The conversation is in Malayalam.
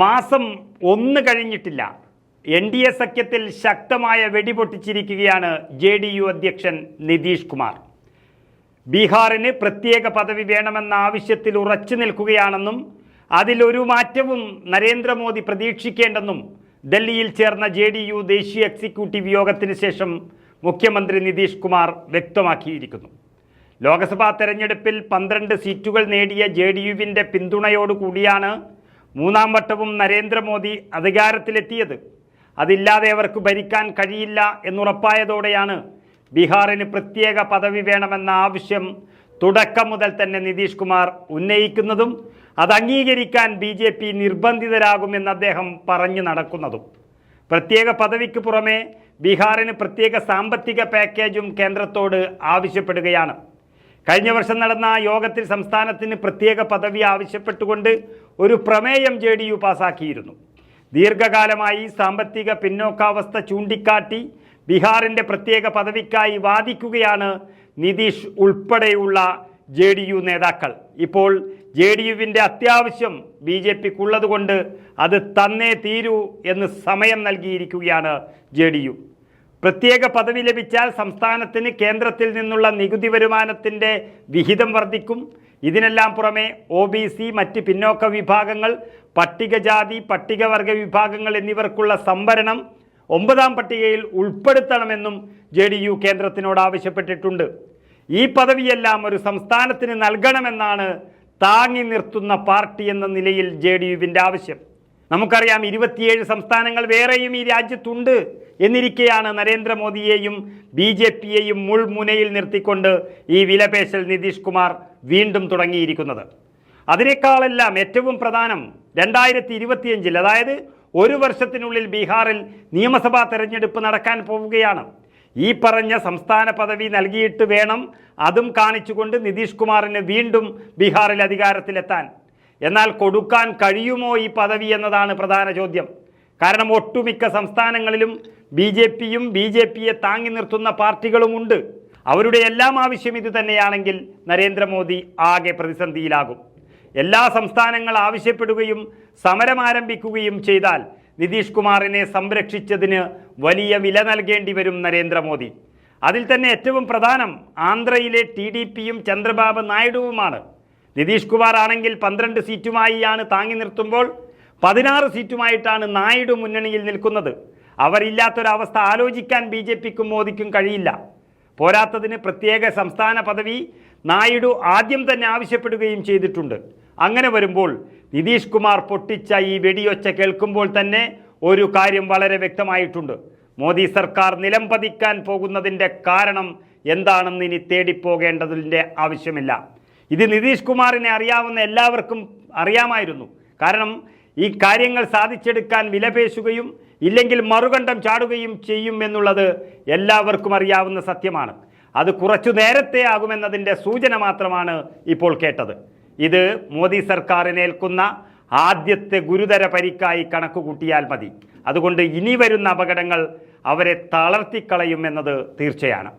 മാസം ഒന്ന് കഴിഞ്ഞിട്ടില്ല. എൻ ഡി എ സഖ്യത്തിൽ ശക്തമായ വെടിപൊട്ടിച്ചിരിക്കുകയാണ് ജെ ഡി യു അധ്യക്ഷൻ നിതീഷ് കുമാർ. ബീഹാറിന് പ്രത്യേക പദവി വേണമെന്ന ആവശ്യത്തിൽ ഉറച്ചു നിൽക്കുകയാണെന്നും അതിലൊരു മാറ്റവും നരേന്ദ്രമോദി പ്രതീക്ഷിക്കേണ്ടെന്നും ഡൽഹിയിൽ ചേർന്ന ജെ ഡി യു ദേശീയ എക്സിക്യൂട്ടീവ് യോഗത്തിന് ശേഷം മുഖ്യമന്ത്രി നിതീഷ് കുമാർ വ്യക്തമാക്കിയിരിക്കുന്നു. ലോക്സഭാ തെരഞ്ഞെടുപ്പിൽ പന്ത്രണ്ട് സീറ്റുകൾ നേടിയ ജെ ഡി യുവിന്റെ പിന്തുണയോടുകൂടിയാണ് മൂന്നാം വട്ടവും നരേന്ദ്രമോദി അധികാരത്തിലെത്തിയത്. അതില്ലാതെ അവർക്ക് ഭരിക്കാൻ കഴിയില്ല എന്നുറപ്പായതോടെയാണ് ബീഹാറിന് പ്രത്യേക പദവി വേണമെന്ന ആവശ്യം തുടക്കം മുതൽ തന്നെ നിതീഷ് കുമാർ ഉന്നയിക്കുന്നതും അത് അംഗീകരിക്കാൻ ബി ജെ പി നിർബന്ധിതരാകുമെന്ന് അദ്ദേഹം പറഞ്ഞു നടക്കുന്നതും. പ്രത്യേക പദവിക്ക് പുറമെ ബീഹാറിന് പ്രത്യേക സാമ്പത്തിക പാക്കേജും കേന്ദ്രത്തോട് ആവശ്യപ്പെടുകയാണ്. കഴിഞ്ഞ വർഷം നടന്ന യോഗത്തിൽ സംസ്ഥാനത്തിന് പ്രത്യേക പദവി ആവശ്യപ്പെട്ടുകൊണ്ട് ഒരു പ്രമേയം ജെ ഡി യു പാസാക്കിയിരുന്നു. ദീർഘകാലമായി സാമ്പത്തിക പിന്നോക്കാവസ്ഥ ചൂണ്ടിക്കാട്ടി ബീഹാറിന്റെ പ്രത്യേക പദവിക്കായി വാദിക്കുകയാണ് നിതീഷ് ഉൾപ്പെടെയുള്ള ജെ ഡി യു നേതാക്കൾ. ഇപ്പോൾ ജെ ഡി യുവിന്റെ അത്യാവശ്യം ബി ജെ പിക്കുള്ളതുകൊണ്ട് അത് തന്നേ തീരൂ എന്ന് സമയം നൽകിയിരിക്കുകയാണ് ജെ ഡി യു. പ്രത്യേക പദവി ലഭിച്ചാൽ സംസ്ഥാനത്തിന് കേന്ദ്രത്തിൽ നിന്നുള്ള നികുതി വരുമാനത്തിന്റെ വിഹിതം വർദ്ധിക്കും. ഇതിനെല്ലാം പുറമെ ഒ ബി സി മറ്റ് പിന്നോക്ക വിഭാഗങ്ങൾ പട്ടികജാതി പട്ടികവർഗ വിഭാഗങ്ങൾ എന്നിവർക്കുള്ള സംവരണം ഒമ്പതാം പട്ടികയിൽ ഉൾപ്പെടുത്തണമെന്നും ജെ ഡി യു കേന്ദ്രത്തിനോട് ആവശ്യപ്പെട്ടിട്ടുണ്ട്. ഈ പദവിയെല്ലാം ഒരു സംസ്ഥാനത്തിന് നൽകണമെന്നാണ് താങ്ങി നിർത്തുന്ന പാർട്ടി എന്ന നിലയിൽ ജെ ഡി യുവിന്റെ ആവശ്യം. നമുക്കറിയാം ഇരുപത്തിയേഴ് സംസ്ഥാനങ്ങൾ വേറെയും ഈ രാജ്യത്തുണ്ട് എന്നിരിക്കെയാണ് നരേന്ദ്രമോദിയെയും ബി ജെ പിയെയും മുൾമുനയിൽ നിർത്തിക്കൊണ്ട് ഈ വിലപേശൽ നിതീഷ് കുമാർ വീണ്ടും തുടങ്ങിയിരിക്കുന്നത്. അതിനേക്കാളെല്ലാം ഏറ്റവും പ്രധാനം രണ്ടായിരത്തി ഇരുപത്തിയഞ്ചിൽ അതായത് ഒരു വർഷത്തിനുള്ളിൽ ബീഹാറിൽ നിയമസഭാ തെരഞ്ഞെടുപ്പ് നടക്കാൻ പോവുകയാണ്. ഈ പറഞ്ഞ സംസ്ഥാന പദവി നൽകിയിട്ട് വേണം അതും കാണിച്ചുകൊണ്ട് നിതീഷ് കുമാറിന് വീണ്ടും ബീഹാറിൽ അധികാരത്തിലെത്താൻ. എന്നാൽ കൊടുക്കാൻ കഴിയുമോ ഈ പദവി എന്നതാണ് പ്രധാന ചോദ്യം. കാരണം ഒട്ടുമിക്ക സംസ്ഥാനങ്ങളിലും ബി ജെ പിയും ബി ജെ പിയെ താങ്ങി നിർത്തുന്ന പാർട്ടികളുമുണ്ട്. അവരുടെ എല്ലാം ആവശ്യം ഇത് തന്നെയാണെങ്കിൽ നരേന്ദ്രമോദി ആകെ പ്രതിസന്ധിയിലാകും. എല്ലാ സംസ്ഥാനങ്ങൾ ആവശ്യപ്പെടുകയും സമരം ആരംഭിക്കുകയും ചെയ്താൽ നിതീഷ് കുമാറിനെ സംരക്ഷിച്ചതിന് വലിയ വില നൽകേണ്ടി വരും നരേന്ദ്രമോദി. അതിൽ തന്നെ ഏറ്റവും പ്രധാനം ആന്ധ്രയിലെ ടി ഡി പിയും ചന്ദ്രബാബു നായിഡുവുമാണ്. നിതീഷ് കുമാർ ആണെങ്കിൽ പന്ത്രണ്ട് സീറ്റുമായിയാണ് താങ്ങി നിർത്തുമ്പോൾ പതിനാറ് സീറ്റുമായിട്ടാണ് നായിഡു മുന്നണിയിൽ നിൽക്കുന്നത്. അവരില്ലാത്തൊരവസ്ഥ ആലോചിക്കാൻ ബി ജെ പിക്കും മോദിക്കും കഴിയില്ല. പോരാത്തതിന് പ്രത്യേക സംസ്ഥാന പദവി നായിഡു ആദ്യം തന്നെ ആവശ്യപ്പെടുകയും ചെയ്തിട്ടുണ്ട്. അങ്ങനെ വരുമ്പോൾ നിതീഷ് കുമാർ പൊട്ടിച്ച ഈ വെടിയൊച്ച കേൾക്കുമ്പോൾ തന്നെ ഒരു കാര്യം വളരെ വ്യക്തമായിട്ടുണ്ട്. മോദി സർക്കാർ നിലംപതിക്കാൻ പോകുന്നതിന്റെ കാരണം എന്താണെന്ന് ഇനി തേടിപ്പോകേണ്ടതിന്റെ ആവശ്യമില്ല. ഇത് നിതീഷ് കുമാറിനെ അറിയാവുന്ന എല്ലാവർക്കും അറിയാമായിരുന്നു. കാരണം ഈ കാര്യങ്ങൾ സാധിച്ചെടുക്കാൻ വിലപേശുകയും ഇല്ലെങ്കിൽ മറുകണ്ഠം ചാടുകയും ചെയ്യും എന്നുള്ളത് എല്ലാവർക്കും അറിയാവുന്ന സത്യമാണ്. അത് കുറച്ചു നേരത്തെ ആകുമെന്നതിന്റെ സൂചന മാത്രമാണ് ഇപ്പോൾ കേട്ടത്. ഇത് മോദി സർക്കാരിനേൽക്കുന്ന ആദ്യത്തെ ഗുരുതര പരിക്കായി കണക്ക് കൂട്ടിയാൽ മതി. അതുകൊണ്ട് ഇനി വരുന്ന അപകടങ്ങൾ അവരെ തളർത്തിക്കളയും എന്നത് തീർച്ചയാണ്.